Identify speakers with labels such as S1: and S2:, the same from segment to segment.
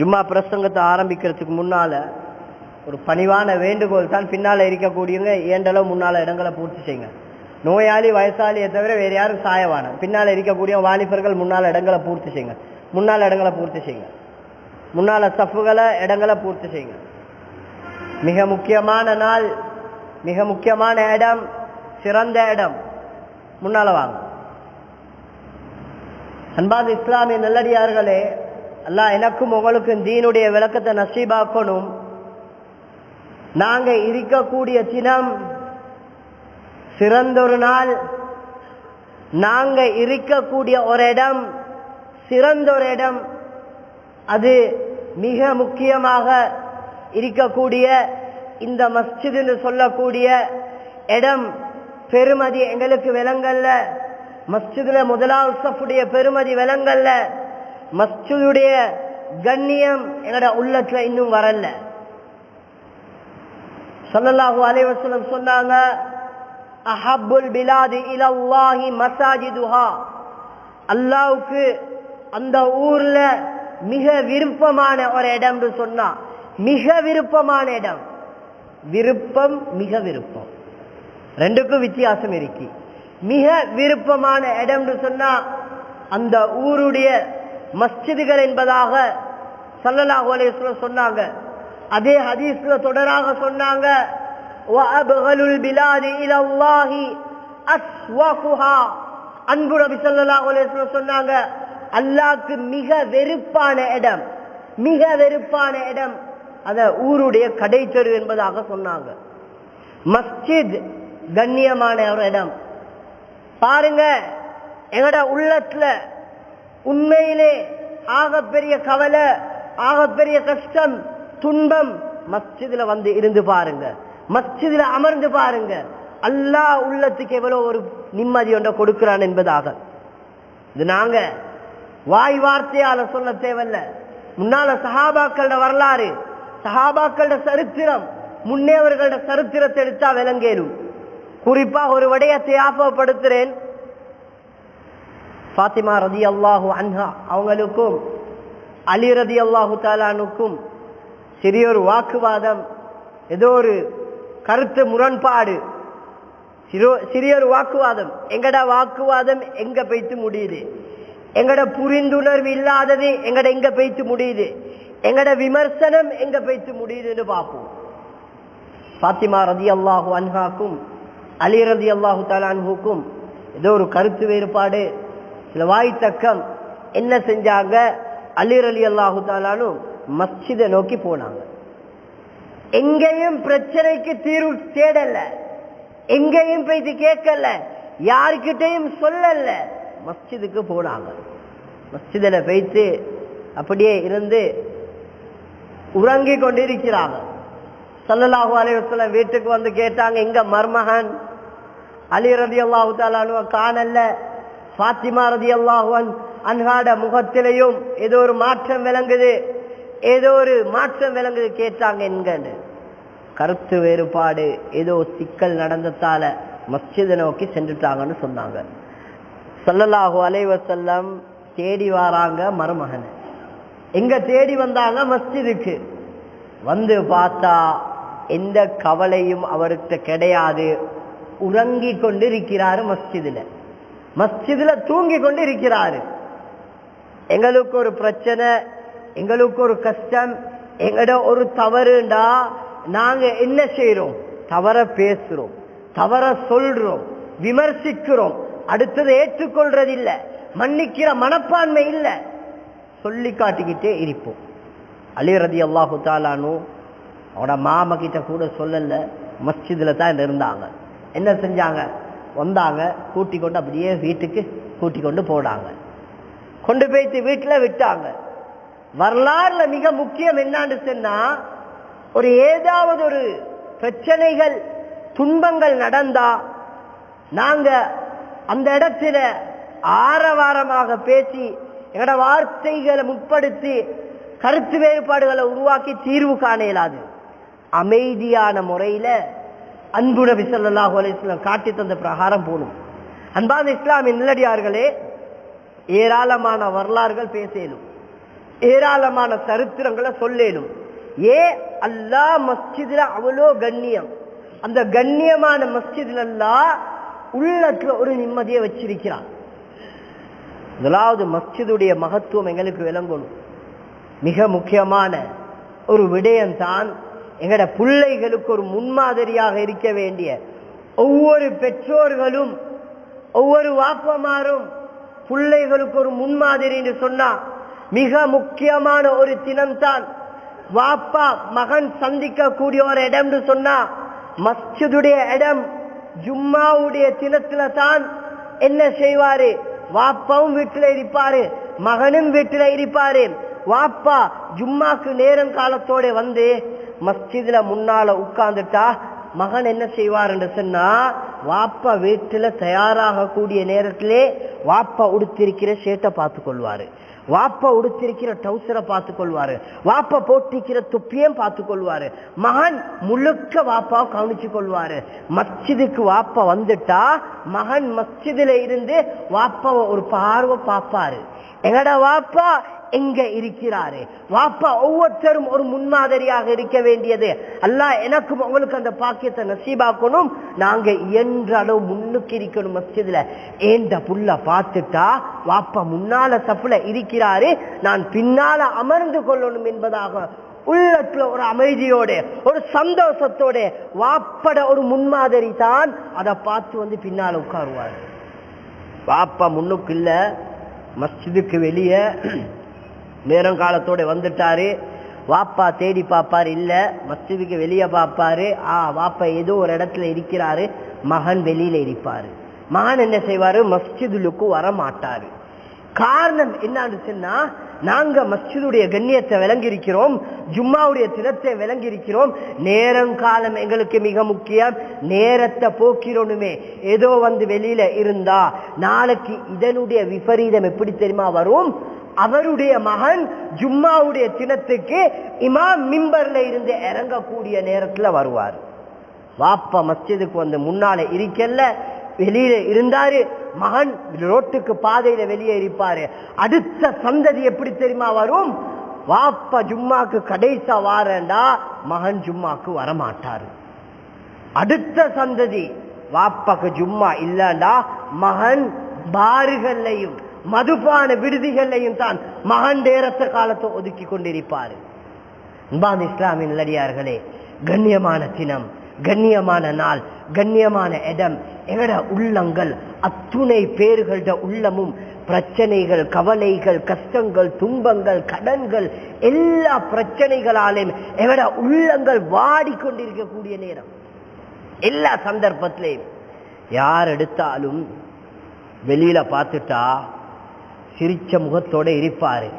S1: ஜும்மா பிரசங்கத்தை ஆரம்பிக்கிறதுக்கு முன்னால ஒரு பணிவான வேண்டுகோள் தான் பின்னால இருக்கக்கூடியவங்க ஏண்டளவு முன்னால இடங்களை பூர்த்தி செய்யுங்க. நோயாளி வயசாளியை தவிர வேற யாரும் சாயவான பின்னால் இருக்கக்கூடிய வாலிபர்கள் முன்னால் இடங்களை பூர்த்தி செய்யுங்க. முன்னால் இடங்களை பூர்த்தி செய்யுங்க. முன்னால சஃப்புகளை இடங்களை பூர்த்தி செய்யுங்க. மிக முக்கியமான நாள் மிக முக்கியமான இடம் சிறந்த இடம். முன்னால வாங்க. அன்பாத இஸ்லாமிய நல்லடியார்களே அல்லாஹ் எனக்கும் உங்களுக்கும் தீனுடைய விளக்கத்தை நசீபாக்கணும். நாங்க இருக்கக்கூடிய தினம் சிறந்த ஒரு நாள். நாங்க இருக்கக்கூடிய ஒரு இடம் சிறந்த ஒரு இடம். அது மிக முக்கியமாக இருக்கக்கூடிய இந்த மஸ்ஜிதுன்னு சொல்லக்கூடிய இடம் பெருமதி எங்களுக்கு விலங்கல்ல. மஸ்ஜிதுல முதலாவது சஃபுடைய பெருமதி விலங்கல்ல. மஸ்ஜிதுடைய கண்ணியம் எங்களோட உள்ளத்துல இன்னும் வரல. சொல்லலாஹு அலைவசலம் சொன்னாங்க அஹப்புல் மசாஜிதுஹா அந்த ஊர்ல மிக விருப்பமான ஒரு இடம் சொன்னா மிக விருப்பமான இடம். விருப்பம் மிக விருப்பம். ரெண்டுக்கும் வித்தியாசம் இருக்கு. மிக விருப்பமான இடம் சொன்னா அந்த ஊருடைய மஸ்ஜிதுகள் என்பதாக சல்லலாஹு அலையம் சொன்னாங்க. அதே ஹதீஸ்ல தொடராக சொன்னாங்க. அன்பு ரபி சல்லாஹ் அலையம் சொன்னாங்க அல்லாக்கு மிக வெறுப்பான இடம் மிக வெறுப்பான இடம். அத ஊருடைய கடைச்சொரு என்பதாக சொன்னாங்க. மஸ்ஜித் கண்ணியமான ஒரு இடம். பாருங்க எங்கட உள்ளத்துல உண்மையிலே ஆகப்பெரிய கவலை ஆகப்பெரிய கஷ்டம் துன்பம் மஸ்ஜிதுல வந்து இருந்து பாருங்க. மஸ்ஜிதுல அமர்ந்து பாருங்க. அல்லாஹ் உள்ளத்துக்கு எவ்வளவு ஒரு நிம்மதி ஒன்றை கொடுக்கிறான் என்பதாக. இது நாங்க வாய் வார்த்தையால சொல்ல தேவையில்ல. முன்னால சஹாபாக்களோட வரலாறு சஹாபாக்களோட சரித்திரம் முன்னேவர்களோட சரித்திரத்தை எடுத்தா விலங்கேறும் குறிப்பா ஒரு விடயத்தை ஞாபகப்படுத்துறேன் ஃபாத்திமா ரதி அல்லாஹு அன்ஹா அவங்களுக்கும் அலி ரதி அல்லாஹு தாலானுக்கும் சிறிய ஒரு வாக்குவாதம் ஏதோ ஒரு கருத்து முரண்பாடு சிறு- சிறிய ஒரு வாக்குவாதம். எங்கட வாக்குவாதம்? எங்க போய்த்து முடியுது? எங்கட புரிந்துணர்வு இல்லாதது எங்கட எங்க போய்த்து முடியுது? எங்கட விமர்சனம் எங்க போய்த்து முடியுதுன்னு பார்ப்போம் ஃபாத்திமா ரதி அல்லாஹு அன்ஹாக்கும் அலி ரதி அல்லாஹு தாலான்ஹுக்கும் ஏதோ ஒரு கருத்து வேறுபாடு சில வாய் தக்கம் என்ன செஞ்சாங்க? அலிர் அலி அல்லாஹு தாலானும் மஸ்ஜிதை நோக்கி போனாங்க. எங்கேயும் பிரச்சனைக்கு தீர்வு தேடல. எங்கேயும் போயிட்டு கேட்கல. யாருக்கிட்டையும் சொல்லல. மஸ்ஜிதுக்கு போனாங்க. மஸ்ஜிதில் போயிட்டு அப்படியே இருந்து உறங்கி கொண்டிருக்கிறாங்க. சல்லல்லாஹு அலைஹி வீட்டுக்கு வந்து கேட்டாங்க எங்க மர்மகன்? அலி ரலியல்லாஹு தாலானுவ காணல்ல. ஃபாத்திமா ரலியல்லாஹு அன்றாட முகத்திலையும் ஏதோ ஒரு மாற்றம் விளங்குது ஏதோ ஒரு மாற்றம் விளங்குது கேட்டாங்க என்கன்னு கருத்து வேறுபாடு ஏதோ சிக்கல் நடந்ததால மஸ்ஜிதை நோக்கி சென்றுட்டாங்கன்னு சொன்னாங்க சல்லல்லாஹு அலைவசல்லம் தேடி வராங்க மருமகனை எங்க தேடி வந்தாங்க மஸ்ஜிதுக்கு வந்து பார்த்தா எந்த கவலையும் அவருக்கு கிடையாது உறங்கி கொண்டு இருக்கிறாரு மஸ்ஜிதுல மஸ்ஜிதுல தூங்கி கொண்டு இருக்கிறாரு எங்களுக்கு ஒரு பிரச்சனை எங்களுக்கு ஒரு கஷ்டம் எங்கட ஒரு தவறுண்டா நாங்க என்ன செய்யறோம் தவற பேசுறோம் தவற சொல்றோம் விமர்சிக்கிறோம். அடுத்தது ஏற்றுக்கொள்றது இல்லை மன்னிக்கிற மனப்பான்மை இல்லை. சொல்லி காட்டிக்கிட்டே இருப்போம். அலி ரதி அல்லாஹு தாலானு அவனோட மாமா கிட்ட கூட சொல்லல மஸ்ஜிதுல தான் இருந்தாங்க. என்ன செஞ்சாங்க? வந்தாங்க கூட்டி கொண்டு அப்படியே வீட்டுக்கு கூட்டி கொண்டு போனாங்க. கொண்டு போயிட்டு வீட்டில் விட்டாங்க. வரலாறுல மிக முக்கியம் என்னான்னு சொன்னா ஒரு ஏதாவது ஒரு பிரச்சனைகள் துன்பங்கள் நடந்தா நாங்க அந்த இடத்துல ஆரவாரமாக பேசி எங்களோட வார்த்தைகளை முற்படுத்தி கருத்து வேறுபாடுகளை உருவாக்கி தீர்வு காண இயலாது. அமைதியான முறையில் அன்பு நபி ஸல்லல்லாஹு அலைஹி காட்டி தந்த பிரகாரம் போகணும் அன்பான இஸ்லாமிய நிலடியார்களே ஏராளமான வரலாறுகள் பேசலும் ஏராளமான சரித்திரங்களை சொல்லேனும் ஏ அல்லா மஸ்ஜிதுல அவ்வளோ கண்ணியம். அந்த கண்ணியமான மஸ்ஜிதுல எல்லாம் உள்ளத்துல ஒரு நிம்மதியை வச்சிருக்கிறான். முதலாவது மஸ்ஜிதுடைய மகத்துவம் எங்களுக்கு விளங்கணும். மிக முக்கியமான ஒரு விடயம்தான் எங்கட பிள்ளைகளுக்கு ஒரு முன்மாதிரியாக இருக்க வேண்டிய ஒவ்வொரு பெற்றோர்களும் ஒவ்வொரு வாப்பமாரும் பிள்ளைகளுக்கு ஒரு முன்மாதிரி என்று சொன்னா மிக முக்கியமான ஒரு தினம்தான் வாப்பா மகன் சந்திக்கக்கூடிய ஒரு இடம் சொன்னா மஸ்ஜிதுடைய இடம். ஜும்மாவுடைய தினத்துல தான் என்ன செய்வாரு? வாப்பாவும் வீட்டுல இருப்பாரு மகனும் வீட்டுல இருப்பாரு. வாப்பா ஜும்மாக்கு நேரம் காலத்தோட வந்து மஸ்ஜிதுல முன்னால உட்கார்ந்துட்டா மகன் என்ன செய்வார் என்று சொன்னா வாப்பா வீட்டுல தயாராக கூடிய நேரத்திலே வாப்பா உடுத்திருக்கிற ஷேட்டை பார்த்து கொள்வாரு. வாப்பா உடுத்திருக்கிற டவுசரை பார்த்து கொள்வாரு. வாப்பா போட்டிருக்கிற துப்பியும் பார்த்து கொள்வாரு. மகன் முழுக்க வாப்பாவை கவனிச்சு கொள்வாரு. மஸ்ஜிதுக்கு வாப்பா வந்துட்டா மகன் மஸ்ஜிதுல இருந்து வாப்பாவை ஒரு பார்வை பார்ப்பாரு. எங்கட வாப்பா எங்க இருக்கிறாரு? வாப்பா ஒவ்வொருத்தரும் ஒரு முன்மாதிரியாக இருக்க வேண்டியது. அல்ல எனக்கும் உங்களுக்கு அந்த பாக்கியத்தை நசீபாக்கணும். நாங்க இயன்ற அளவு முன்னுக்கு இருக்கணும் மஸ்ஜிதுல. ஏந்த புள்ள பார்த்துட்டா வாப்பா முன்னால சப்புல இருக்கிறாரு. நான் பின்னால அமர்ந்து கொள்ளணும் என்பதாக உள்ளத்துல ஒரு அமைதியோட ஒரு சந்தோஷத்தோட வாப்பட ஒரு முன்மாதிரி தான் அதை பார்த்து வந்து பின்னால உட்காருவார். வாப்பா முன்னுக்கு இல்ல. மஸ்ஜிதுக்கு வெளியே நேரங்காலத்தோடு வந்துட்டாரு. வாப்பா தேடி பார்ப்பார் இல்ல மஸ்ஜிதுக்கு வெளியே பார்ப்பாரு ஆ வாப்பா ஏதோ ஒரு இடத்துல இருக்கிறாரு மகன் வெளியில இருப்பாரு. மகன் என்ன செய்வாரு? மஸ்ஜிதுலுக்கு வர மாட்டாரு காரணம் என்னன்னு சொன்னால் நாங்க மஸ்ஜிதுடைய கண்ணியத்தை விளங்கியிருக்கிறோம் ஜும்மாவுடைய தினத்தை விளங்கியிருக்கிறோம். நேரம் காலம் எங்களுக்கு மிக முக்கியம். நேரத்தை போக்கிறோனுமே ஏதோ வந்து வெளியில இருந்தா நாளைக்கு இதனுடைய விபரீதம் எப்படி தெரியுமா வரும்? அவருடைய மகன் ஜும்மாவுடைய தினத்துக்கு இமாம் மிம்பர்ல இருந்து இறங்கக்கூடிய நேரத்துல வருவார். வாப்பா மஸ்ஜிதுக்கு வந்து முன்னால இருக்கல வெளியில இருந்தாரு. மகன் ரோட்டுக்கு பாதையில வெளியே இருப்பாரு. அடுத்த சந்ததி எப்படி தெரியுமா வரும்? வாப்பா ஜும்மாக்கு கடைசா வாரண்டா மகன் ஜும்மாக்கு வரமாட்டாரு. அடுத்த சந்ததி வாப்பாக்கு ஜும்மா இல்லண்டா மகன் பாறுகள்லையும் மதுபான விடுதிகள்லையும் தான் மகன் நேரத்த காலத்தை ஒதுக்கி கொண்டிருப்பாரு. இன்பான் இஸ்லாமின் நல்லடியார்களே கண்ணியமான தினம் கண்ணியமான நாள் கண்ணியமான இடம் எங்கட உள்ளங்கள் அத்துணை பேர்கள்ட உள்ளமும் பிரச்சனைகள் கவலைகள் கஷ்டங்கள் துன்பங்கள் கடன்கள் எல்லா பிரச்சனைகளாலையும் எங்கட உள்ளங்கள் வாடிக்கொண்டிருக்கக்கூடிய நேரம். எல்லா சந்தர்ப்பத்திலையும். யார் எடுத்தாலும் வெளியில பார்த்துட்டா சிரிச்ச முகத்தோட இருப்பாரு.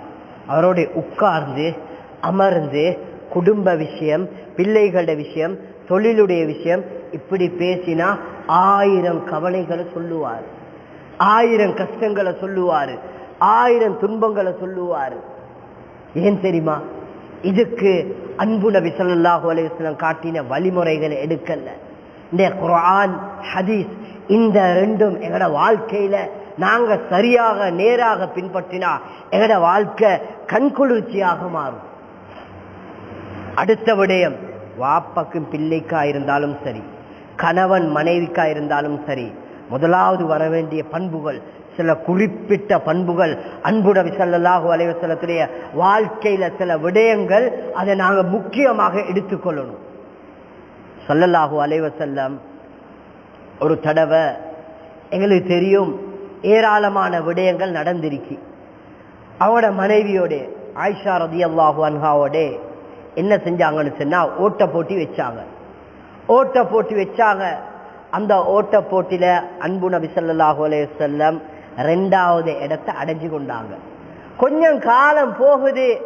S1: அவரோட உட்கார்ந்து அமர்ந்து குடும்ப விஷயம் பிள்ளைகளோட விஷயம் தொழிலுடைய விஷயம். இப்படி பேசினா ஆயிரம் கவலைகளை சொல்லுவார். ஆயிரம் கஷ்டங்களை சொல்லுவாரு. ஆயிரம் துன்பங்களை சொல்லுவாரு. ஏன் தெரியுமா? இதுக்கு அன்பு நபி ஸல்லல்லாஹு காட்டின வழிமுறைகளை எடுக்கல. இந்த குரான் ஹதீஸ் இந்த ரெண்டும் எங்கட வாழ்க்கையில நாங்க சரியாக நேராக பின்பற்றினா எங்கட வாழ்க்கை கண்குளிர்ச்சியாக மாறும். அடுத்த விடயம் வாப்பக்கும் பிள்ளைக்கா இருந்தாலும் சரி கணவன் மனைவிக்கா இருந்தாலும் சரி முதலாவது வர வேண்டிய பண்புகள் சில குறிப்பிட்ட பண்புகள் அன்புட ஸல்லல்லாஹு அலைஹி வாழ்க்கையில சில விடயங்கள் அதை நாங்க முக்கியமாக எடுத்துக்கொள்ளணும் ஸல்லல்லாஹு அலைவசல்லம் ஒரு தடவை எங்களுக்கு தெரியும் ஏராளமான விடயங்கள் நடந்திருக்கு. அவங்களோட மனைவியோட ஆயிஷா ரதியல்லாஹு அன்ஹாவோட என்ன செஞ்சாங்கன்னு சொன்னா ஓட்ட போட்டி வச்சாங்க. ஓட்ட போட்டி வச்சாங்க. அந்த ஓட்ட போட்டியில அன்பு நபி செல்லம் ரெண்டாவது இடத்தை அடைஞ்சு கொண்டாங்க. கொஞ்சம் காலம் போகுது.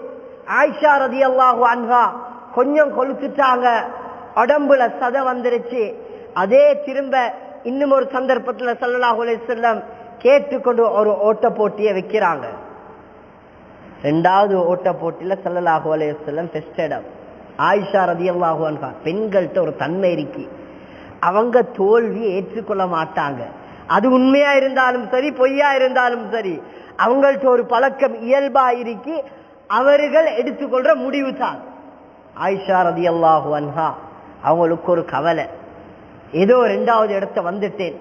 S1: ஆயிஷா ரதியல்லாஹு அன்ஹா கொஞ்சம் கொளுத்துட்டாங்க. உடம்புல சத வந்துருச்சு. அதே திரும்ப இன்னும் ஒரு சந்தர்ப்பத்துல ஸல்லல்லாஹு அலைஹி வஸல்லம் கேட்டுக்கொண்டு ஒரு ஓட்ட போட்டியை வைக்கிறாங்க. ரெண்டாவது ஓட்ட போட்டியில ஸல்லல்லாஹு அலையம் பெஸ்ட் இடம். ஆயிஷா ரதியல்லாஹு அன்ஹா பெண்கள்கிட்ட ஒரு தன்மை இருக்கு. அவங்க தோல்வியை ஏற்றுக்கொள்ள மாட்டாங்க. அது உண்மையா இருந்தாலும் சரி பொய்யா இருந்தாலும் சரி அவங்கள்ட்ட ஒரு பழக்கம் இயல்பா இருக்கு. அவர்கள் எடுத்துக்கொள்ற முடிவு தான். ஆயிஷா ரதி அல்லாஹு அன்ஹா அவங்களுக்கு ஒரு கவலை. ஏதோ ரெண்டாவது இடத்த வந்துட்டேன்.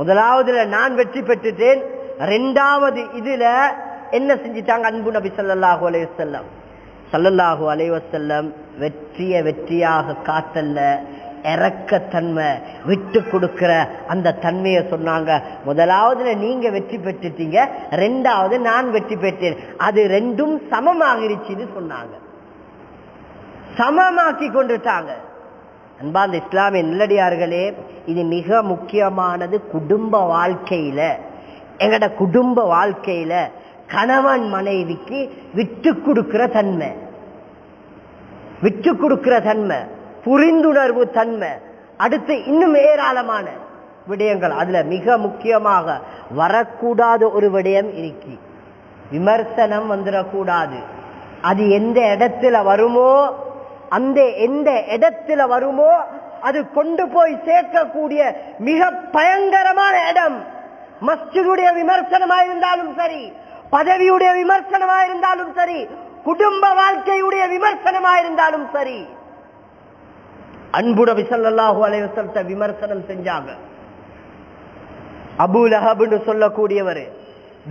S1: முதலாவதுல நான் வெற்றி பெற்றுட்டேன். ரெண்டாவது இதுல என்ன செஞ்சிட்டாங்க அன்பு நபி ஸல்லல்லாஹு அலைவசல்லம் வஸல்லம்? அலைவசல்லம் வெற்றிய வெற்றியாக காத்தல்ல இறக்கத்தன்மை விட்டு கொடுக்கிற அந்த தன்மையை சொன்னாங்க. முதலாவதுல நீங்க வெற்றி பெற்றுட்டீங்க ரெண்டாவது நான் வெற்றி பெற்றேன். அது ரெண்டும் சமமாகிருச்சுன்னு சொன்னாங்க. சமமாக்கி கொண்டுட்டாங்க. அன்பா அந்த இஸ்லாமிய நல்லடியார்களே இது மிக முக்கியமானது குடும்ப வாழ்க்கையில. எங்கட குடும்ப வாழ்க்கையில கணவன் மனைவிக்கு விட்டு கொடுக்கிற தன்மை. விட்டு கொடுக்கிற தன்மை புரிந்துணர்வு தன்மை. அடுத்து இன்னும் ஏராளமான விடயங்கள். அதுல மிக முக்கியமாக வரக்கூடாத ஒரு விடயம் இருக்கு. விமர்சனம் வந்துடக்கூடாது. அது எந்த இடத்துல வருமோ அந்த எந்த இடத்துல வருமோ அது கொண்டு போய் சேர்க்கக்கூடிய மிக பயங்கரமான இடம். மஸ்ஜிதுடைய விமர்சனமாக இருந்தாலும் சரி பதவியுடைய விமர்சனமா இருந்தாலும் சரி குடும்ப வாழ்க்கையுடைய விமர்சனமா இருந்தாலும் சரி அன்புட விசல்லாஹு அலைஹி விமர்சனம் செஞ்சாங்க. அபூ லஹப்னு சொல்லக்கூடியவர்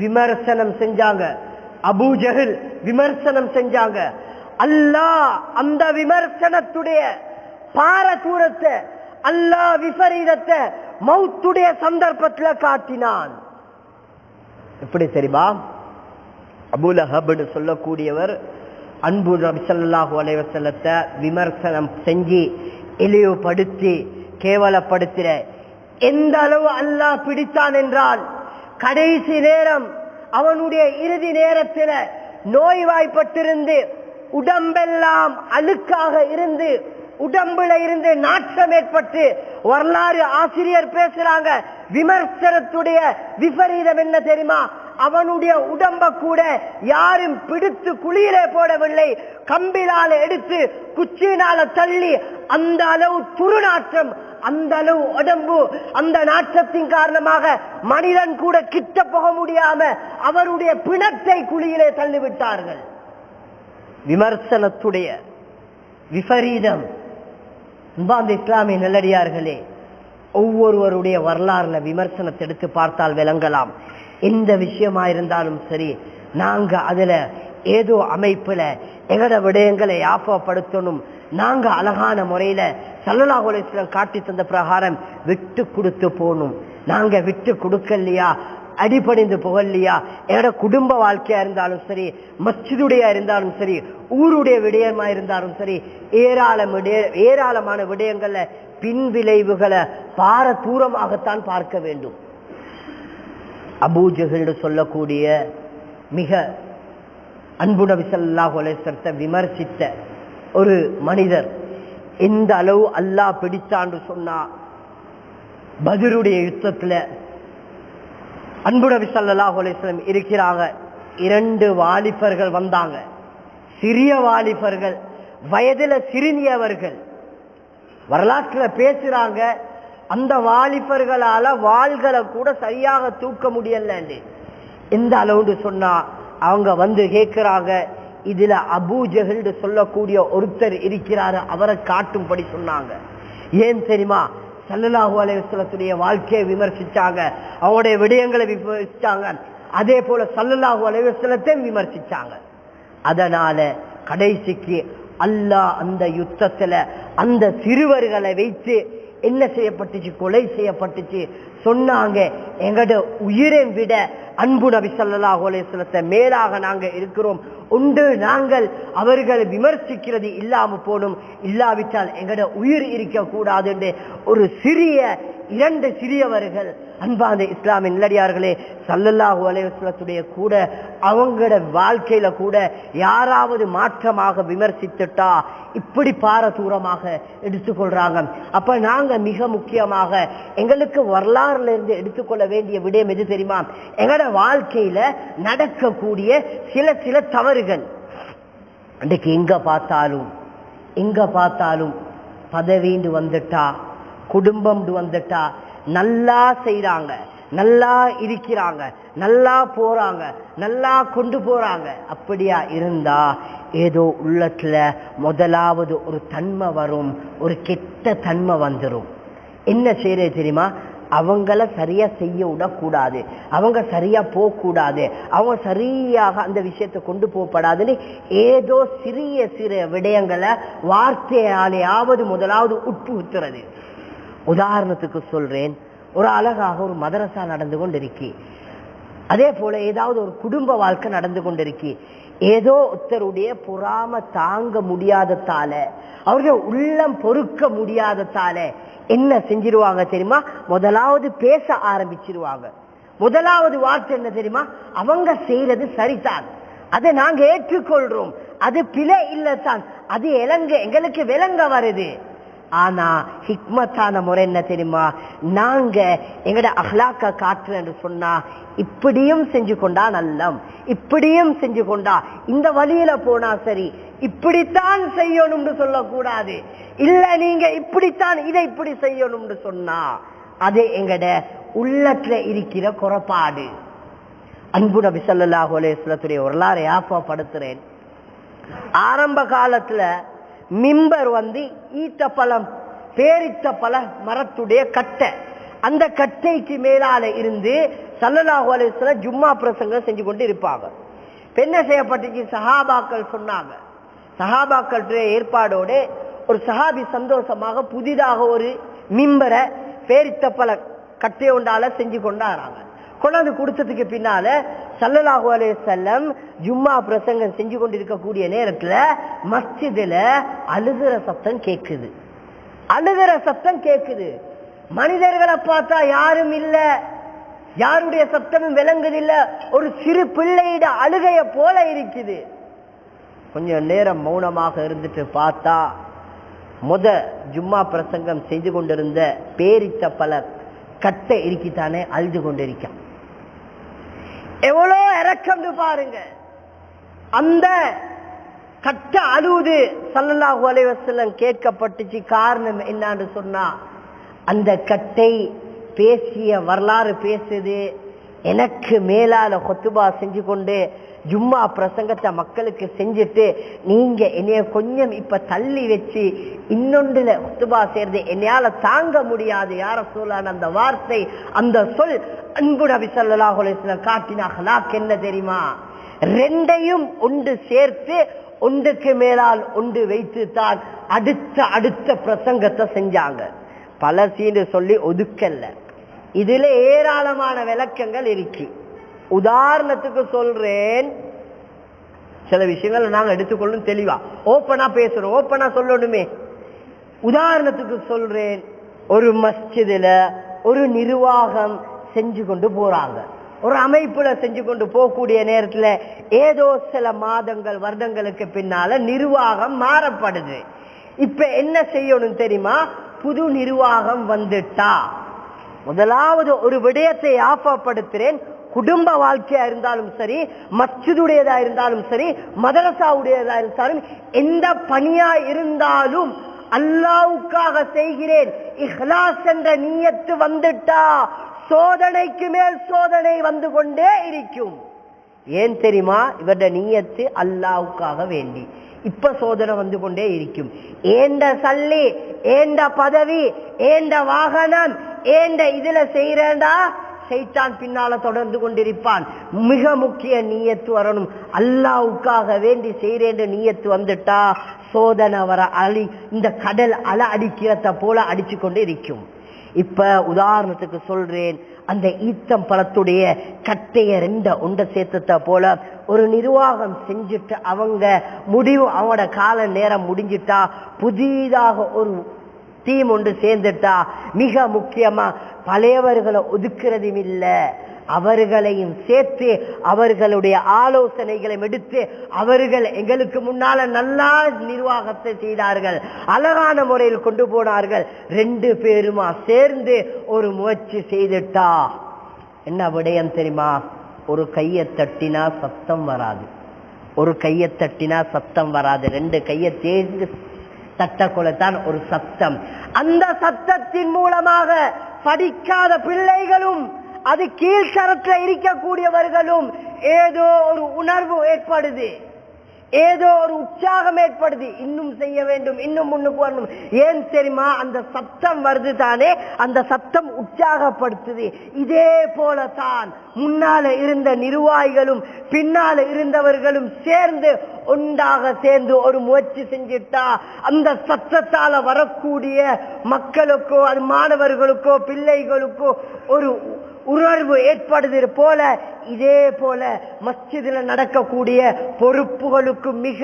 S1: விமர்சனம் செஞ்சாங்க. அபூ ஜஹல் விமர்சனம் செஞ்சாங்க. அல்லாஹ் அந்த விமர்சனத்துடைய பாரதூரத்தை அல்லாஹ் விபரீதத்தை மௌத்துடைய சந்தர்ப்பத்துல காட்டினான். எப்படி தெரியுமா? அபுலஹப்னு சொல்லக்கூடியவர் அன்பு நபிசல்லாஹு அலைவசல்லத்தை விமர்சனம் செஞ்சு இழிவுபடுத்தி கேவலப்படுத்திற எந்த அளவு அல்லாஹ் பிடித்தான் என்றால் கடைசி நேரம் அவனுடைய இறுதி நேரத்தில் நோய்வாய்ப்பட்டிருந்து உடம்பெல்லாம் அழுக்காக இருந்து உடம்புல இருந்து நாற்றம் ஏற்பட்டு வரலாறு ஆசிரியர் பேசுறாங்க. விமர்சனத்துடைய விபரீதம் என்ன தெரியுமா? அவனுடைய உடம்ப கூட யாரும் பிடித்து குளியிலே போடவில்லை. கம்பினால எடுத்து குச்சியினால தள்ளி அந்த அளவு துருநாற்றம் அந்த அளவு உடம்பு அந்த நாற்றத்தின் காரணமாக மனிதன் கூட கிட்ட போக முடியாம அவருடைய பிணத்தை குழியிலே தள்ளிவிட்டார்கள். விமர்சனத்துடைய விபரீதம். அன்பார்ந்த இஸ்லாமிய நல்லடியார்களே ஒவ்வொருவருடைய வரலாறுல விமர்சனத்தை எடுத்து பார்த்தால் விளங்கலாம். எந்த விஷயமா இருந்தாலும் சரி நாங்க அதுல ஏதோ அமைப்புல எங்கட விடயங்களை யாப்பப்படுத்தணும் நாங்க அழகான முறையில சல்லல்லாஹு காட்டி தந்த பிரகாரம் விட்டு கொடுத்து போகணும். நாங்க விட்டு கொடுக்கலையா? அடிபணிந்து புகழ்லையா என்னோட குடும்ப வாழ்க்கையா இருந்தாலும் சரி மச்சிதுடைய இருந்தாலும் சரி ஊருடைய விடயமா இருந்தாலும் சரி ஏராளம் ஏராளமான விடயங்கள்ல பின் விளைவுகளை பார தூரமாகத்தான் பார்க்க வேண்டும். அபூஜகல் சொல்லக்கூடிய மிக அன்பு நபி ஸல்லல்லாஹு விமர்சித்த ஒரு மனிதர். எந்த அளவு அல்லாஹ் பிடிச்சான்னு சொன்னா பதிலுடைய யுத்தத்துல அன்பு நபி ஸல்லல்லாஹு இருக்கிறாங்க. இரண்டு வாலிபர்கள் வந்தாங்க. சிறிய வாலிபர்கள் வயதுல சிறுமியவர்கள். வரலாற்றுல பேசுறாங்க. அந்த வாலிபர்களால வாள்களை கூட சரியாக தூக்க முடியலன்னு. எந்த அளவுன்னு சொன்னா அவங்க வந்து கேட்கிறாங்க இதுல அபூ சொல்லக்கூடிய ஒருத்தர் இருக்கிறாரு அவரை காட்டும்படி சொன்னாங்க. ஏன் தெரியுமா? சல்லலாஹு அலைவசலத்துடைய வாழ்க்கையை விமர்சிச்சாங்க அவங்களுடைய விடயங்களை விமர்சிச்சாங்க அதே போல சல்லல்லாஹு அலைவசலத்தையும் விமர்சிச்சாங்க. அதனால கடைசிக்கு அல்லாஹ் அந்த யுத்தத்துல அந்த சிறுவர்களை வைத்து என்ன செய்யப்பட்டுச்சு? கொலை செய்யப்பட்டுச்சு. சொன்னாங்க எங்கட உயிரை விட அன்பு நபி ஸல்லல்லாஹு அலைஹி மேலாக நாங்க இருக்கிறோம். உண்டு நாங்கள் அவர்களை விமர்சிக்கிறது இல்லாம போடும் இல்லாவிட்டால் எங்கட உயிர் இருக்கக்கூடாது என்று ஒரு சிறிய இரண்டு சிறியவர்கள் அன்பான இஸ்லாமிய நிலடியார்களே சல்லல்லாஹு அலைவசத்துடைய கூட அவங்களோட வாழ்க்கையில கூட யாராவது மாற்றமாக விமர்சித்துட்டா இப்படி பாரதூரமாக எடுத்துக்கொள்றாங்க. அப்ப நாங்க மிக முக்கியமாக எங்களுக்கு வரலாறுல இருந்து எடுத்துக்கொள்ள வேண்டிய விடயம் எது தெரியுமா? எங்களோட வாழ்க்கையில நடக்கக்கூடிய சில சில தவறுகள். அன்றைக்கு எங்க பார்த்தாலும் எங்க பார்த்தாலும் பதவிண்டு வந்துட்டா குடும்பம் வந்துட்டா நல்லா செய்கிறாங்க நல்லா இருக்கிறாங்க நல்லா போறாங்க நல்லா கொண்டு போறாங்க. அப்படியா இருந்தா ஏதோ உள்ளத்துல முதலாவது ஒரு தன்மை வரும் ஒரு கெட்ட தன்மை வந்துடும் என்ன செய்யறது தெரியுமா? அவங்கள சரியா செய்ய விடக்கூடாது. அவங்க சரியா போகக்கூடாது. அவங்க சரியாக அந்த விஷயத்தை கொண்டு போகப்படாதுன்னு ஏதோ சிறிய சிறிய விடயங்களை வார்த்தையாலேயாவது முதலாவது உட்புகுத்துறது. உதாரணத்துக்கு சொல்றேன். ஒரு அழகாக ஒரு மதரசா நடந்து கொண்டிருக்கு. அதே போல ஏதாவது ஒரு குடும்ப வாழ்க்கை நடந்து கொண்டிருக்கு. ஏதோ ஒருத்தருடைய பொறாம தாங்க முடியாததால அவருடைய உள்ளம் பொறுக்க முடியாததால என்ன செஞ்சிருவாங்க தெரியுமா? முதலாவது பேச ஆரம்பிச்சிருவாங்க. முதலாவது வார்த்தை என்ன தெரியுமா? அவங்க செய்யறது சரிதான். அதை நாங்க ஏற்றுக்கொள்றோம். அது பிழை இல்லத்தான். அது இலங்க எங்களுக்கு விளங்க வருது. ஆனா ஹிக்மத்தான முறை என்ன தெரியுமா? நாங்க எங்கட அஹ்லாக்க காட்டுறேன்னு சொன்னா இப்படியும் செஞ்சு கொண்டா நல்லம் இப்படியும் செஞ்சு கொண்டா இந்த வழியில போனா சரி இப்படித்தான் செய்யணும்னு சொல்லக்கூடாது. இல்ல நீங்க இப்படித்தான் இதை இப்படி செய்யணும்னு சொன்னா அது எங்கட உள்ளத்துல இருக்கிற குறைபாடு. அன்பு நபி ஸல்லல்லாஹு அலைஹி வஸல்லத்துடைய வரலாறை ஆரம்ப காலத்துல மிம்பர் வந்து ஈட்ட பழம் பேரித்த பல மரத்துடைய கட்டை. அந்த கட்டைக்கு மேலால இருந்து சல்லல்லாஹு அலைஹி ஜும்மா பிரசங்கம் செஞ்சு கொண்டு இருப்பாங்க. பெண்ண என்ன செய்யப்பட்டுச்சு சஹாபாக்கள் சொன்னாங்க. சஹாபாக்களுடைய ஏற்பாடோடு ஒரு சஹாபி சந்தோஷமாக புதிதாக ஒரு மிம்பரை பேரித்த பல கட்டை செஞ்சு கொண்டாடுறாங்க கொண்டாந்து கொடுத்ததுக்கு பின்னால சல்லலாஹு அலே செல்லம் ஜும்மா பிரசங்கம் செஞ்சு கொண்டிருக்கக்கூடிய நேரத்துல மஸ்ஜிதுல அழுகிற சத்தம் கேக்குது. அழுகிற சத்தம் கேக்குது. மனிதர்களை பார்த்தா யாரும் இல்ல. யாருடைய சத்தமும் விளங்குதில்ல. ஒரு சிறு பிள்ளையிட அழுகைய போல இருக்குது. கொஞ்சம் நேரம் மௌனமாக இருந்துட்டு பார்த்தா முத ஜும்மா பிரசங்கம் செய்து கொண்டிருந்த பேரித்த பல கட்டை இருக்கித்தானே அழுது கொண்டிருக்கான். எவ்வளோ இறக்கம் பாருங்க. அந்த கட்ட அழுவுது சல்லல்லாஹு அலைவசல்லம் கேட்கப்பட்டுச்சு காரணம் என்னன்னு சொன்னா அந்த கட்டை பேசிய வரலாறு பேசுது. எனக்கு மேலால கொத்துபா செஞ்சு கொண்டு ஜும்மா பிரசங்கத்தை மக்களுக்கு செஞ்சுட்டு நீங்க என்னைய கொஞ்சம் இப்ப தள்ளி வச்சு இன்னொன்றுல ஒத்துபா சேர்ந்து என்னையால தாங்க முடியாது யார சொல்லான அந்த வார்த்தை அந்த சொல். அன்பு நபி ஸல்லல்லாஹு அலைஹி என்ன தெரியுமா? ரெண்டையும் ஒன்று சேர்த்து ஒன்றுக்கு மேலால் ஒன்று வைத்து தான் அடுத்த அடுத்த பிரசங்கத்தை செஞ்சாங்க. பல சீனு சொல்லி ஒதுக்கல்ல. இதுல ஏராளமான விளக்கங்கள் இருக்கு. உதாரணத்துக்கு சொல்றேன். சில விஷயங்களை நாங்க எடுத்துக்கொள்ளும் தெளிவா. ஓப்பனா பேசுறோம். ஓப்பனா சொல்லணுமே. உதாரணத்துக்கு சொல்றேன். ஒரு மஸ்ஜிதில் ஒரு நிர்வாகம் செஞ்சு கொண்டு போறாங்க. ஒரு அமைப்புல செஞ்சு கொண்டு போகக்கூடிய நேரத்துல ஏதோ சில மாதங்கள் வருடங்களுக்கு பின்னால நிர்வாகம் மாறப்படுது. இப்ப என்ன செய்யணும் தெரியுமா? புது நிர்வாகம் வந்துட்டா. முதலாவது ஒரு விடயத்தை ஆப்பப்படுத்துறேன் குடும்ப வாழ்க்கையா இருந்தாலும் சரி மஸ்ஜிதுடையதா இருந்தாலும் சரி மதரசாவுடையதா இருந்தாலும் எந்த பணியா இருந்தாலும் அல்லாவுக்காக செய்கிறேன். இஹ்லாஸ் என்ற நீயத்து வந்துட்டா சோதனைக்கு மேல் சோதனை வந்து கொண்டே இருக்கும். ஏன் தெரியுமா? இவருடைய நீயத்து அல்லாவுக்காக வேண்டி. இப்ப சோதனை வந்து கொண்டே இருக்கும். ஏண்ட சல்லி ஏண்ட பதவி ஏண்ட வாகனம் ஏண்ட இதுல செய்யறேன்டா செய்தான் பின்னால தொடர்ந்து கொண்டிருப்பான். மிக முக்கிய நீயத்து வரணும். அல்லாவுக்காக வேண்டி செய்யறேன் நீயத்து வந்துட்டா சோதனை வர அழி இந்த கடல் அலை அடிக்கிறத போல அடிச்சு கொண்டு இருக்கும். இப்ப உதாரணத்துக்கு சொல்றேன். அந்த ஈத்தம் பழத்துடைய கட்டைய ரெண்ட உண்ட சேர்த்தத போல ஒரு நிர்வாகம் செஞ்சுட்டு அவங்க முடிவு அவங்களோட கால நேரம் முடிஞ்சிட்டா புதிதாக ஒரு டீம் ஒன்று சேர்ந்துட்டா மிக முக்கியமா பழையவர்களை ஒதுக்கிறதும் இல்லை. அவர்களையும் சேர்த்து அவர்களுடைய ஆலோசனைகளையும் எடுத்து அவர்கள் எங்களுக்கு முன்னால நல்லா நிர்வாகத்தை செய்தார்கள். அழகான முறையில் கொண்டு போனார்கள். ரெண்டு பேருமா சேர்ந்து ஒரு முயற்சி செய்துட்டா. என்ன விடயம் தெரியுமா? ஒரு கையை தட்டினா சத்தம் வராது. ஒரு கையை தட்டினா சத்தம் வராது. ரெண்டு கையை தேர்ந்து தட்டக்குள்ளத்தான் ஒரு சத்தம். அந்த சத்தத்தின் மூலமாக படிக்காத பிள்ளைகளும் அது கீழ்த்தரத்துல இருக்கக்கூடியவர்களும் ஏதோ ஒரு உணர்வு ஏற்படுது. ஏதோ ஒரு உற்சாகம் ஏற்படுது. இன்னும் செய்ய வேண்டும் இன்னும் முன்னுக்கு வரணும். ஏன் தெரியுமா? அந்த சத்தம் வருது தானே. அந்த சத்தம் உற்சாகப்படுத்துது. இதே போல தான் முன்னால இருந்த நிர்வாகிகளும் பின்னால இருந்தவர்களும் சேர்ந்து ஒன்றாக சேர்ந்து ஒரு முயற்சி செஞ்சிட்டா அந்த சத்தத்தால வரக்கூடிய மக்களுக்கோ அது மாணவர்களுக்கோ பிள்ளைகளுக்கோ ஒரு உணர்வு ஏற்படுது போல இதே போல மஸ்ஜிதில் நடக்கக்கூடிய பொறுப்புகளுக்கு மிக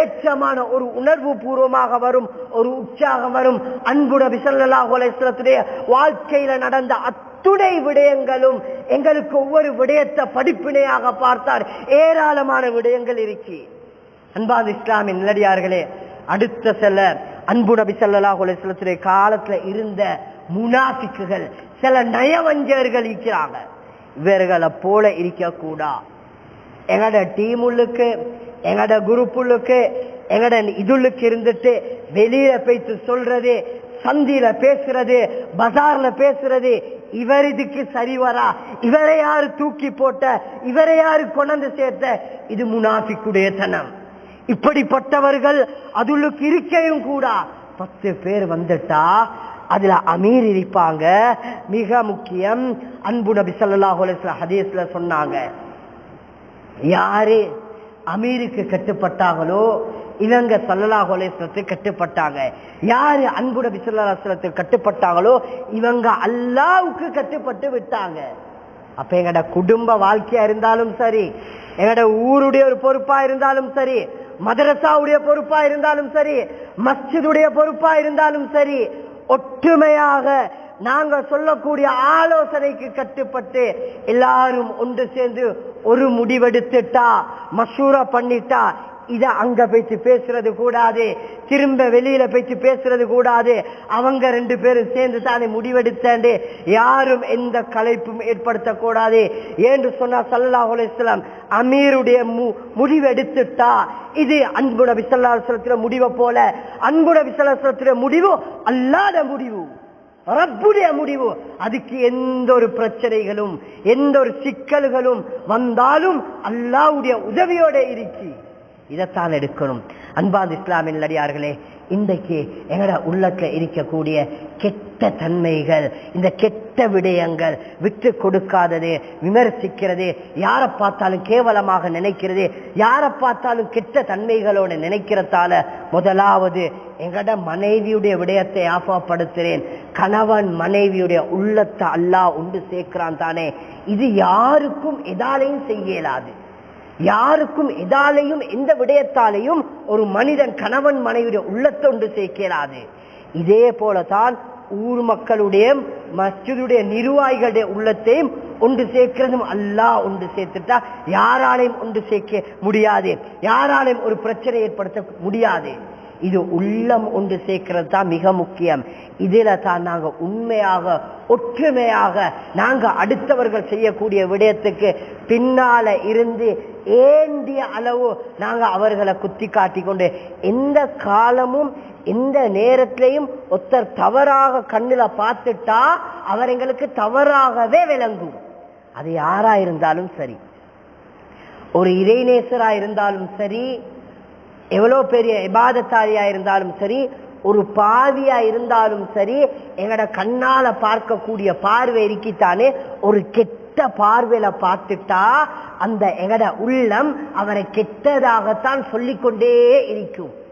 S1: ஏற்றமான ஒரு உணர்வு பூர்வமாக வரும் ஒரு உற்சாகம் வரும். அன்புட விசல்லாஹுடைய வாழ்க்கையில நடந்த அத்துணை விடயங்களும் எங்களுக்கு ஒவ்வொரு விடயத்தை படிப்பினையாக பார்த்தார். ஏராளமான விடயங்கள் இருக்கு. அன்பாது இஸ்லாமின் நிலடியார்களே அடுத்த சில அன்பு நபி சல்லாஹ் காலத்துல இருந்த முனாஃபிக்குகள் சில நயவஞ்சர்கள் இருக்கிறாங்க. இவர்களை போல இருக்கக்கூடா. எங்கட டீம் உள்ளுக்கு எங்கட குரூப் உள்ளுக்கு எங்கட இதுளுக்கு இருந்துட்டு வெளியில போய்த்து சொல்றது சந்தியில பேசுறது பஜார்ல பேசுறது இவர் இதுக்கு சரி வரா இவரை யாரு தூக்கி போட்ட? இவரை யாரு கொண்டு சேர்த்த? இது முனாஃபிக்குடைய தனம். இப்படிப்பட்டவர்கள் அதுளுக்கு இருக்கையும் கூட. பத்து பேர் வந்துட்டா அதுல அமீர் இருப்பாங்க. மிக முக்கியம். அன்பு நபி ஸல்லல்லாஹு ஹதீஸ்ல சொன்னாங்க. யாரு அமீருக்கு கட்டுப்பட்டாங்களோ இவங்க சல்லல்லாஹு அலைஹிஸ்ஸலத்துக்கு கட்டுப்பட்டாங்க. யாரு அன்பு நபி ஸல்லல்லாஹு கட்டுப்பட்டாங்களோ இவங்க அல்லாவுக்கு கட்டுப்பட்டு விட்டாங்க. அப்ப எங்கட குடும்ப வாழ்க்கையா இருந்தாலும் சரி எங்கட ஊருடைய ஒரு பொறுப்பா இருந்தாலும் சரி மதரசாவுடைய பொறுப்பா இருந்தாலும் சரி மஸ்ஜிதுடைய பொறுப்பா இருந்தாலும் சரி ஒற்றுமையாக நாங்க சொல்லக்கூடிய ஆலோசனைக்கு கட்டுப்பட்டு எல்லாரும் ஒன்று சேர்ந்து ஒரு முடிவெடுத்துட்டா மசூரா பண்ணிட்டா இத அங்க போயிட்டு பேசுறது கூடாது. திரும்ப வெளியில போயிட்டு பேசுறது கூடாது. அவங்க ரெண்டு பேரும் சேர்ந்து தானே முடிவெடுத்தாண்டு. யாரும் எந்த கலைப்பும் ஏற்படுத்தக்கூடாது. என்று சொன்னா சல்லாஹ் அலிஸ்லாம் அமீருடைய மு முடிவெடுத்துட்டா. இது அன்பு நபி முடிவை போல. அன்பு நபி முடிவு அல்லாத முடிவு. ரப்புடைய முடிவு. அதுக்கு எந்த ஒரு பிரச்சனைகளும் எந்த ஒரு சிக்கல்களும் வந்தாலும் அல்லாவுடைய உதவியோட இருக்கு. இதைத்தான் எடுக்கணும். அன்பாந்த இஸ்லாமின் நடிகார்களே இன்றைக்கு எங்கட உள்ளத்தில் இருக்கக்கூடிய கெட்ட தன்மைகள் இந்த கெட்ட விடயங்கள் விட்டு கொடுக்காதது விமர்சிக்கிறது யாரை பார்த்தாலும் கேவலமாக நினைக்கிறது யாரை பார்த்தாலும் கெட்ட தன்மைகளோட நினைக்கிறதால முதலாவது எங்கட மனைவியுடைய விடயத்தை ஆஃபப்படுத்துறேன் கணவன் மனைவியுடைய உள்ளத்தை அல்லாஹ் உண்டு சேர்க்கிறான் தானே. இது யாருக்கும் எதாலையும் செய்யலாது யாருக்கும் எதாலையும் எந்த விடயத்தாலையும் ஒரு மனிதன் கணவன் மனைவியுடைய உள்ளத்தை ஒன்று சேர்க்கிறாது இதே போலதான் ஊர் மக்களுடைய மஸ்ஜிதுடைய நிர்வாகிகளுடைய உள்ளத்தையும் ஒன்று சேர்க்கிறதும் அல்லாஹ் ஒன்று சேர்த்துட்டா யாராலையும் ஒன்று சேர்க்க முடியாது. யாராலையும் ஒரு பிரச்சனை ஏற்படுத்த முடியாது. இது உள்ளம் ஒன்று சேர்க்கிறது தான் மிக முக்கியம். இதில் தான் நாங்க உண்மையாக ஒற்றுமையாக நாங்க அடுத்தவர்கள் செய்யக்கூடிய விடயத்துக்கு பின்னால இருந்து ஏந்திய அளவு நாங்க அவர்களை குத்தி காட்டி கொண்டு எந்த காலமும் எந்த நேரத்திலையும் ஒருத்தர் தவறாக கண்ணில் பார்த்துட்டா அவர் எங்களுக்கு தவறாகவே விளங்கும். அது யாரா இருந்தாலும் சரி. ஒரு இறைநேசரா இருந்தாலும் சரி எவ்வளோ பெரிய இபாதத்தாரியா இருந்தாலும் சரி ஒரு பாவியா இருந்தாலும் சரி எங்களோட கண்ணால பார்க்கக்கூடிய பார்வை இருக்கித்தானே ஒரு கெட்ட பார்வையில பார்த்துட்டா அந்த எங்கட உள்ளம் அவரை கெட்டதாகத்தான் சொல்லிக்கொண்டே இருக்கும்.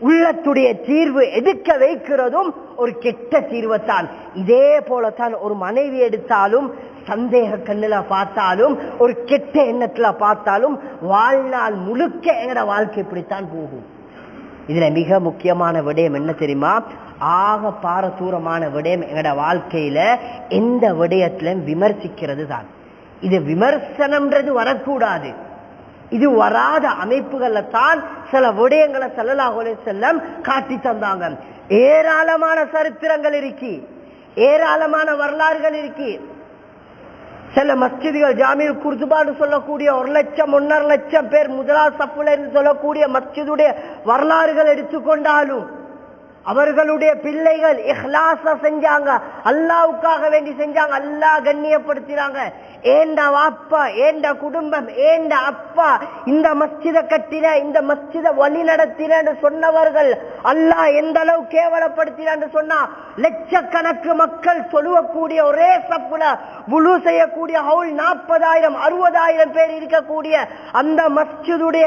S1: உள்ளத்துடைய தீர்வு எதிர்க்க வைக்கிறதும் ஒரு கெட்ட தீர்வைத்தான். இதே போலத்தான் ஒரு மனைவி எடுத்தாலும் சந்தேக கண்ணுல பார்த்தாலும் ஒரு கெட்ட எண்ணத்துல பார்த்தாலும் வாழ்நாள் முழுக்க எங்கட வாழ்க்கை இப்படித்தான் போகும். இதுல மிக முக்கியமான விடயம் என்ன தெரியுமா? ஆக பாரதூரமான விடயம் எங்களோட வாழ்க்கையில எந்த விடயத்திலும் விமர்சிக்கிறது தான். இது விமர்சனம்ன்றது வரக்கூடாது. இது வராத அமைப்புகள்ல தான் சில விடயங்களை செல்லலாகலே செல்லம் காட்டி தந்தாங்க. ஏராளமான சரித்திரங்கள் இருக்கு. ஏராளமான வரலாறுகள் இருக்கு. சில மஸ்ஜிதுகள் ஜாமியில் குர்துபான்னு சொல்லக்கூடிய ஒரு லட்சம் ஒன்னரை லட்சம் பேர் முதலா சப்புல என்று சொல்லக்கூடிய மஸ்ஜிதுடைய வரலாறுகள் எடுத்துக்கொண்டாலும் அவர்களுடைய பிள்ளைகள் இஹ்லாச செஞ்சாங்க. அல்லாவுக்காக வேண்டி செஞ்சாங்க. அல்லாஹ் கண்ணியப்படுத்தினாங்க. ஏண்ட வாப்பா? ஏண்ட குடும்பம்? ஏண்ட அப்பா? இந்த மஸ்ஜித கட்டின இந்த மஸ்ஜித வழி நடத்தினு சொன்னவர்கள் அல்லாஹ் எந்த அளவு கேவலப்படுத்தினான்னு சொன்னா லட்சக்கணக்கு மக்கள் சொல்லுவக்கூடிய ஒரே சப்புல முழு செய்யக்கூடிய ஹவுல் நாற்பதாயிரம் அறுபதாயிரம் பேர் இருக்கக்கூடிய அந்த மஸ்ஜிதுடைய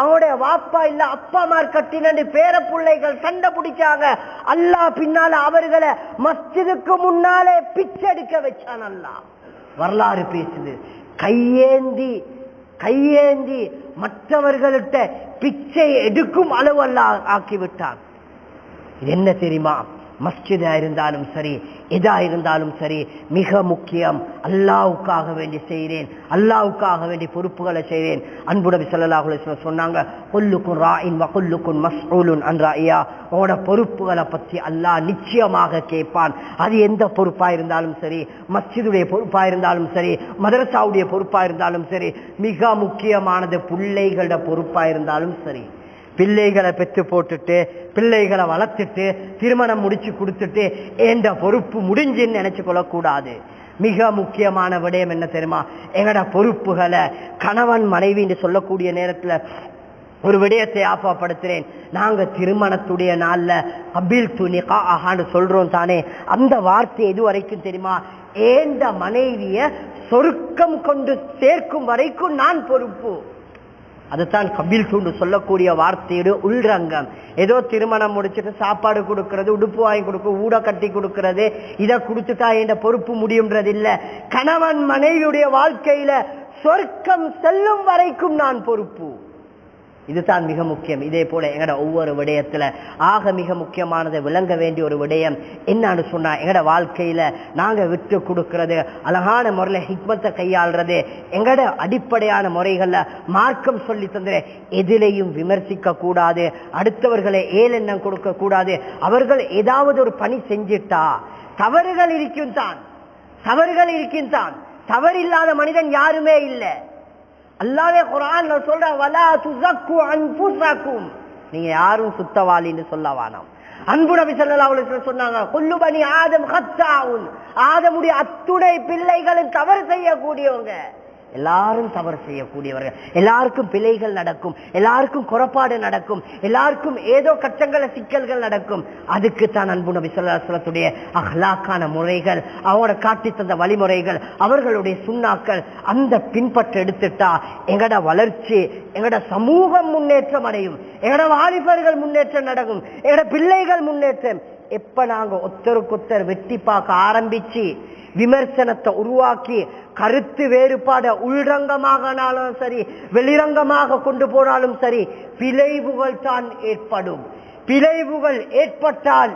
S1: அவனுடைய வாப்பா இல்ல அப்பாமார் கட்டினு பேர பிள்ளைகள் சண்டை பிடிச்சாங்க அல்லாஹ் பின்னால அவர்களை மஸ்ஜிதுக்கு முன்னாலே பிச்செடுக்க வச்சான் அல்லாஹ். வரலாறு பேசுது. கையேந்தி கையேந்தி மற்றவர்கள்ட்ட பிச்சை எடுக்கும் அளவு அல்லாஹ் ஆக்கிவிட்டான். இது என்ன தெரியுமா? மஸ்ஜிதா இருந்தாலும் சரி எதா இருந்தாலும் சரி மிக முக்கியம் அல்லாவுக்காக வேண்டி செய்கிறேன் அல்லாவுக்காக வேண்டி பொறுப்புகளை செய்கிறேன் அன்புடவி சொல்லலாஹு சொன்னாங்க கொல்லுக்கும் ராயின் வகுல்லுக்கும் மஸ்ரூலுன் அன்றா ஐயா உங்களோட பொறுப்புகளை பற்றி அல்லாஹ் நிச்சயமாக கேட்பான். அது எந்த பொறுப்பா இருந்தாலும் சரி மஸ்ஜிதுடைய பொறுப்பா இருந்தாலும் சரி மதரசாவுடைய பொறுப்பா இருந்தாலும் சரி மிக முக்கியமானது பிள்ளைகளோட பொறுப்பா இருந்தாலும் சரி. பிள்ளைகளை பெற்று போட்டுட்டு பிள்ளைகளை வளர்த்துட்டு திருமணம் முடிச்சு கொடுத்துட்டு என்ற பொறுப்பு முடிஞ்சுன்னு நினைச்சு கொள்ளக்கூடாது. மிக முக்கியமான விடயம் என்ன தெரியுமா? எங்கட பொறுப்புகளை கணவன் மனைவின்னு சொல்லக்கூடிய நேரத்துல ஒரு விடயத்தை ஆப்பாப்படுத்துறேன் நாங்க திருமணத்துடைய நாள்ல அபில் துணிகா ஆஹான்னு சொல்றோம் தானே. அந்த வார்த்தை எது வரைக்கும் தெரியுமா? ஏந்த மனைவிய சொருக்கம் கொண்டு சேர்க்கும் வரைக்கும் நான் பொறுப்பு. அதுதான் கபில் தூண்டு சொல்லக்கூடிய வார்த்தையோட உள்ரங்கம். ஏதோ திருமணம் முடிச்சுட்டு சாப்பாடு கொடுக்கறது உடுப்பு வாங்கி கொடுக்க ஊட கட்டி கொடுக்கறது இதை கொடுத்துட்டா என்ற பொறுப்பு முடியுன்றது இல்ல கணவன் மனைவியுடைய வாழ்க்கையில சொர்க்கம் செல்லும் வரைக்கும் நான் பொறுப்பு. இதுதான் மிக முக்கியம். இதே போல எங்கட ஒவ்வொரு விடயத்துல ஆக மிக முக்கியமானதை விளங்க வேண்டிய ஒரு விடயம் என்னன்னு சொன்னா எங்கட வாழ்க்கையில நாங்க விட்டு கொடுக்கறது அழகான முறையில ஹிக்மத்தை கையாள்றது எங்கட அடிப்படையான முறைகள்ல மார்க்கம் சொல்லி தந்துரு எதிலையும் விமர்சிக்க கூடாது அடுத்தவர்களை ஏலெண்ணம் கொடுக்க கூடாது அவர்கள் ஏதாவது ஒரு பணி செஞ்சிட்டா தவறுகள் இருக்கும் தான் தவறுகள் இருக்கின்றான். தவறில்லாத மனிதன் யாருமே இல்லை. அல்லாவே குரான்ல சொல்ற வலா துசக்கு அன்புசக்கும் நீங்க யாரும் சுத்தவாளின்னு சொல்ல வேணாம். அன்பு நபி ஸல்லல்லாஹு சொன்னாங்க குல்லு ஆதம் ஹத்தாவுன். ஆதமுடைய அத்துணை பிள்ளைகளும் தவறு செய்யக்கூடியவங்க. எல்லாரும் தவறு செய்யக்கூடியவர்கள். எல்லாருக்கும் பிழைகள் நடக்கும். எல்லாருக்கும் குறப்பாடு நடக்கும். எல்லாருக்கும் ஏதோ கஷ்டங்கள சிக்கல்கள் நடக்கும். அதுக்கு தான் அன்பு நபி அஹ்லாக்கான முறைகள் அவங்களோட காட்டி தந்த வழிமுறைகள் அவர்களுடைய சுண்ணாக்கள் அந்த பின்பற்ற எடுத்துட்டா எங்கட வளர்ச்சி எங்கட சமூகம் முன்னேற்றம் அடையும். எங்கட வாலிபர்கள் முன்னேற்றம் நடக்கும். எங்கட பிள்ளைகள் முன்னேற்றம். எப்ப நாங்க ஒத்தருக்கொத்தர் வெட்டி பார்க்க ஆரம்பிச்சு விமர்சனத்தை உருவாக்கி கருத்து வேறுபாட உள்ரங்கமாகனாலும் சரி வெளிரங்கமாக கொண்டு போனாலும் சரி விளைவுகள் தான் ஏற்படும். விளைவுகள் ஏற்பட்டால்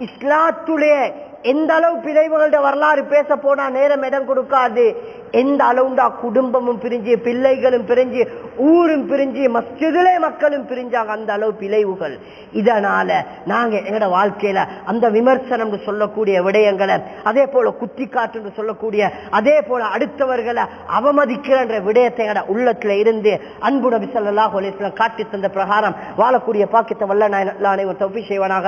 S1: இஸ்லாத்துடைய எந்த அளவு பிழைவுகளோட வரலாறு பேச போனா நேரம் இடம் கொடுக்காது. எந்த அளவுண்டா குடும்பமும் பிரிஞ்சு பிள்ளைகளும் பிரிஞ்சு ஊரும் பிரிஞ்சு மஸ்ஜிதிலே மக்களும் பிரிஞ்சாங்க அந்த அளவு பிழைவுகள் இதனால நாங்க எங்களோட வாழ்க்கையில அந்த விமர்சனம் சொல்லக்கூடிய விடயங்களை அதே போல குத்தி காட்டு சொல்லக்கூடிய அதே போல அடுத்தவர்களை அவமதிக்கிற விடயத்தை எங்கட உள்ளத்துல இருந்து அன்பு நபி காட்டி தந்த பிரகாரம் வாழக்கூடிய பாக்கியத்தை வல்ல நான் அனைவரும் தௌஃபீக் செய்வனாக.